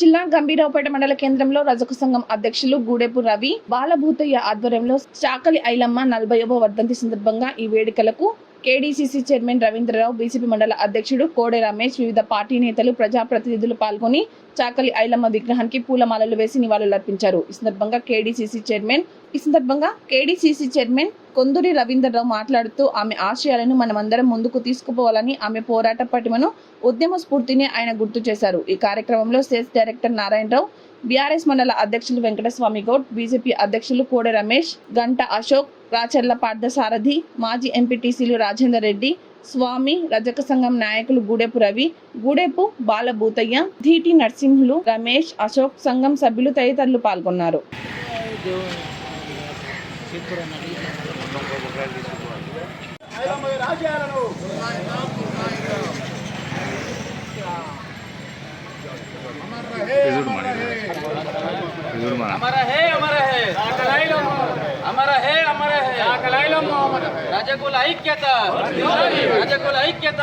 జిల్లా గంభీరావుపేట మండల కేంద్రంలో రజక సంఘం అధ్యక్షులు గూడెపు రవి బాలభూతయ్య ఆధ్వర్యంలో చాకలి ఐలమ్మ నలభైవ వర్ధంతి సందర్భంగా ఈ వేడుకలకు కేడీసీసీ చైర్మన్ రవీంద్రరావు బీసీపీ మండల అధ్యక్షుడు కోడె రమేష్ వివిధ పార్టీ నేతలు ప్రజాప్రతినిధులు పాల్గొని చాకలి ఐలమ్మ విగ్రహానికి పూలమాలలు వేసి నివాళులర్పించారు. ఈ సందర్భంగా కేడీసీసీ చైర్మన్ ఈ సందర్భంగా కేడీసీసీ చైర్మన్ కొందూరి రవీంద్రరావు మాట్లాడుతూ ఆమె ఆశయాలను మనమందరం ముందుకు తీసుకుపోవాలని ఆమె పోరాట పటిమను ఉద్యమ స్ఫూర్తిని ఆయన గుర్తు చేశారు. ఈ కార్యక్రమంలో సేల్స్ డైరెక్టర్ నారాయణరావు బీఆర్ఎస్ మండల అధ్యక్షులు వెంకటస్వామి గౌడ్ బీజేపీ అధ్యక్షులు కోడె రమేష్ గంట అశోక్ రాచర్ల పార్థసారథి మాజీ ఎంపీటీసీలు రాజేందర్ రెడ్డి స్వామి రజక సంఘం నాయకులు గూడెపు రవి గూడెపు బాలభూతయ్య ధీటి నరసింహులు రమేష్ అశోక్ సంఘం సభ్యులు తదితరులు పాల్గొన్నారు. అమర హే అమర హే అమర హే అమర హే రజకుల ఐక్యత రజకుల ఐక్యత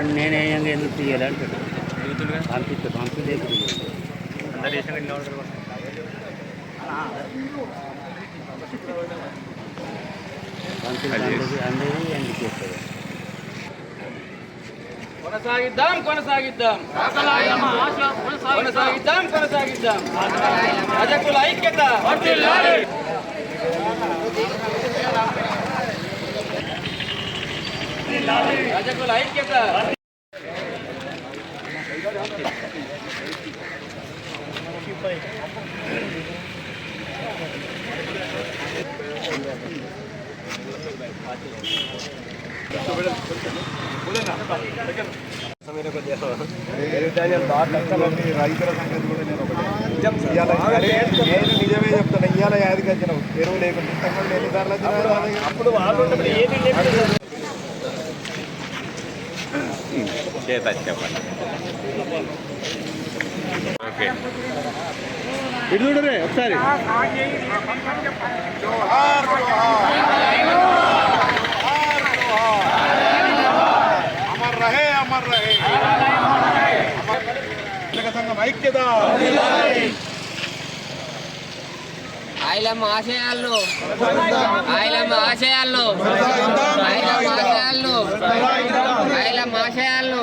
అని నేనే ఎందుకు తీయాలి అంటాడు పంపించే పంపించి అందరూ ఎందుకు చేస్తారు? కొనసాగిద్దాం కొనసాగిద్దాం. కొనసాగిద్దాం కొనసాగిద్దాం. రజకుల ఐక్యత రజకుల ఐక్యత రైతుల సంగతి కూడా నేను నిజమే చెప్తాను ఇవాళ యాదికి వచ్చినావు ఎరువు లేకుండా ఇంతకుముందు ఎన్నిసార్లు ఇటు చూడరే ఒకసారి అమర్ రహే అమర్ రహే రజక సంఘం ఐక్యత ఆయలమ్మ ఆశయాలను ఆయలమ్మ ఆశయాలను ఆయలమ్మ ఆశయాలను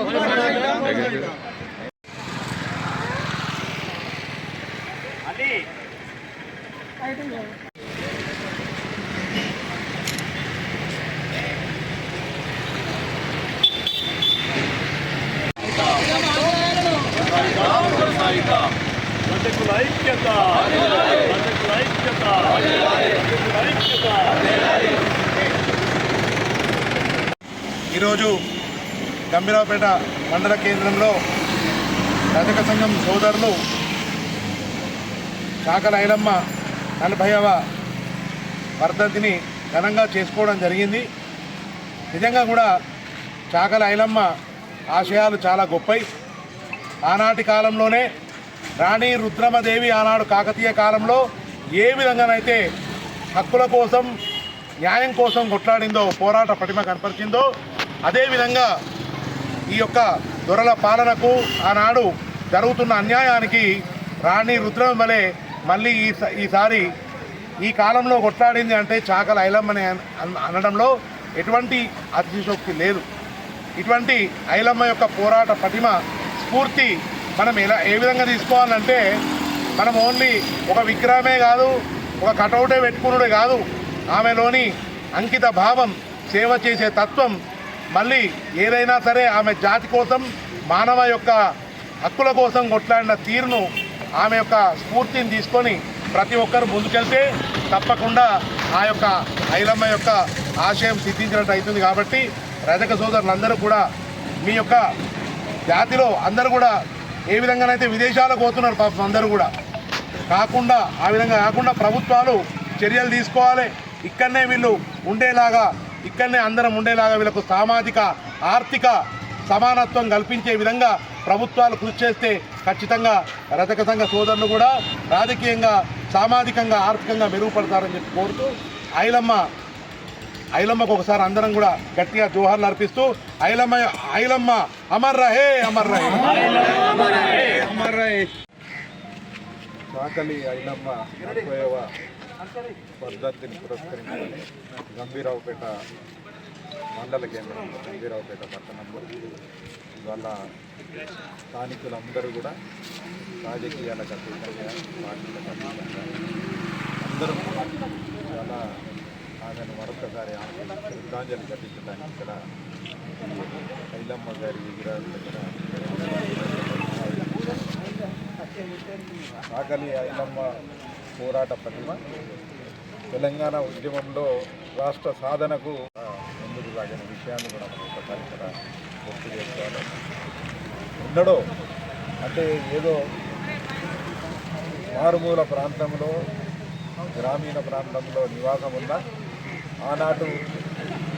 రజకుల ఐక్యత రజకుల ఐక్యత ఐక్యత ఈరోజు గంభీరావుపేట మండల కేంద్రంలో రజక సంఘం సోదరులు చాకల ఐలమ్మ నలభైవ వర్ధంతిని ఘనంగా చేసుకోవడం జరిగింది. నిజంగా కూడా చాకల ఐలమ్మ ఆశయాలు చాలా గొప్పవి ఆనాటి కాలంలోనే రాణి రుద్రమదేవి ఆనాడు కాకతీయ కాలంలో ఏ విధంగానైతే హక్కుల కోసం న్యాయం కోసం కొట్లాడిందో పోరాట పటిమ కనపరిచిందో అదేవిధంగా ఈ యొక్క దొరల పాలనకు ఆనాడు జరుగుతున్న అన్యాయానికి రాణి రుద్రం వలె మళ్ళీ ఈ ఈసారి ఈ కాలంలో కొట్లాడింది అంటే చాకల ఐలమ్మని అనడంలో ఎటువంటి అతిశయోక్తి లేదు. ఇటువంటి ఐలమ్మ యొక్క పోరాట పటిమ స్ఫూర్తి మనం ఎలా ఏ విధంగా తీసుకోవాలంటే మనం ఓన్లీ ఒక విగ్రహమే కాదు ఒక కటౌటే పెట్టుకునుడే కాదు. ఆమెలోని అంకిత భావం సేవ చేసే తత్వం మళ్ళీ ఏదైనా సరే ఆమె జాతి కోసం మానవ యొక్క హక్కుల కోసం కొట్లాడిన తీరును ఆమె యొక్క స్ఫూర్తిని తీసుకొని ప్రతి ఒక్కరు ముందుకెళ్తే తప్పకుండా ఆ యొక్క ఐలమ్మ యొక్క ఆశయం సిద్ధించినట్టు అవుతుంది కాబట్టి రజక సోదరులందరూ కూడా మీ యొక్క జాతిలో అందరూ కూడా ఏ విధంగానైతే విదేశాలకు పోతున్నారు పాపం అందరూ కూడా కాకుండా ఆ విధంగా కాకుండా ప్రభుత్వాలు చర్యలు తీసుకోవాలి. ఇక్కడనే వీళ్ళు ఉండేలాగా ఇక్కడనే అందరం ఉండేలాగా వీళ్ళకు సామాజిక ఆర్థిక సమానత్వం కల్పించే విధంగా ప్రభుత్వాలు కృషి చేస్తే ఖచ్చితంగా రజక సంఘ సోదరులు కూడా రాజకీయంగా సామాజికంగా ఆర్థికంగా మెరుగుపడతారని చెప్పి కోరుతూ ఐలమ్మ ఐలమ్మకు ఒకసారి అందరం కూడా గట్టిగా జోహార్లు అర్పిస్తూ ఐలమ్మ ఐలమ్మ అమర్ రహే అమర్ రహే. అమర్ రహే. సాకలి ఐలమ్మ నలభైవ వర్ధంతిని పురస్కరించుకొని గంభీరావుపేట మండల కేంద్రం గంభీరావుపేట పట్టణంలో ఇవాళ స్థానికులందరూ కూడా రాజకీయాలకు అతీతంగా పార్టీలకు అతీతంగా అందరూ చాలా ఆమెను మరొకసారి ఆమె శ్రద్ధాంజలి ఘటించడానికి ఇక్కడ ఐలమ్మ గారి విగ్రహాల దగ్గర ఆకలి ఐలమ్మ పోరాట ప్రతిమ తెలంగాణ ఉద్యమంలో రాష్ట్ర సాధనకు ముందుకు సాగిన విషయాన్ని కూడా మనం ఒకసారి ఇక్కడ గుర్తు చేసుకోవాలి. ఉండడో అంటే ఏదో మారుమూల ప్రాంతంలో గ్రామీణ ప్రాంతంలో నివాసం ఉన్న ఆనాడు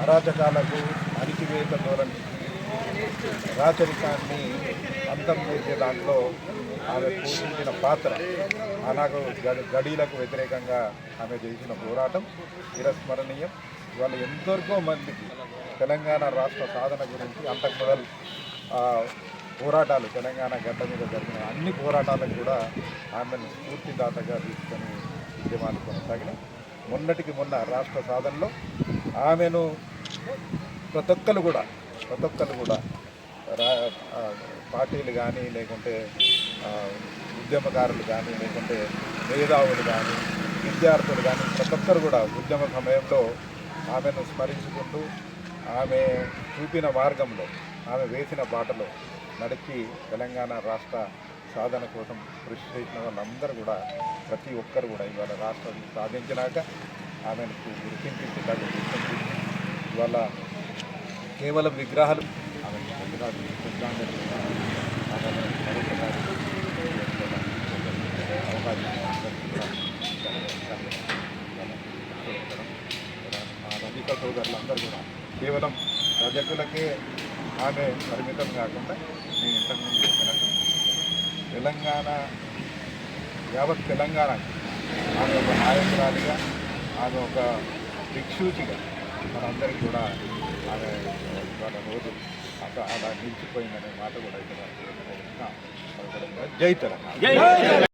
అరాచకాలకు అణిచివేత ధోరణి రాచరికాన్ని అంతం చేసే దాంట్లో ఆమె పోషించిన పాత్ర అలాగే గడి గడీలకు వ్యతిరేకంగా ఆమె చేసిన పోరాటం చిరస్మరణీయం ఇవాళ ఎందరికో మందికి తెలంగాణ రాష్ట్ర సాధన గురించి అంతకు మొదలు ఆ, పోరాటాలు తెలంగాణ గడ్డ మీద జరిగిన అన్ని పోరాటాలకు కూడా ఆమెను స్ఫూర్తిదాతగా తీసుకొని ఉద్యమాలు కొనసాగిన మొన్నటికి మొన్న రాష్ట్ర సాధనలో ఆమెను ప్రతి ఒక్కరు కూడా ప్రతి ఒక్కరు కూడా రా పార్టీలు కానీ లేకుంటే ఉద్యమకారులు కానీ లేకుంటే మేధావులు కానీ విద్యార్థులు కానీ ప్రతి ఒక్కరు కూడా ఉద్యమ సమయంలో ఆమెను స్మరించుకుంటూ ఆమె చూపిన మార్గంలో ఆమె వేసిన బాటలో నడిచి తెలంగాణ రాష్ట్ర సాధన కోసం కృషి చేసిన వాళ్ళందరూ కూడా ప్రతి ఒక్కరు కూడా ఇవాళ రాష్ట్రం సాధించినాక ఆమెను గుర్తింపు గుర్తించి ఇవాళ కేవలం విగ్రహాలు ఆమె విగ్రహాలు శ్రద్ధాంజలి కూడా కేవలం రజకులకే ఆమె పరిమితం కాకుండా నేను ఇంతకుముందు చెప్పినట్టు తెలంగాణ యావత్ తెలంగాణకి ఆమె ఒక నాయకురాలిగా ఆమె ఒక దిక్సూచిగా మనందరికీ కూడా ఇవాళ రోజు అక- అలా నిలిచిపోయిందనే మాట కూడా ఇక్కడ జై తెలంగాణ.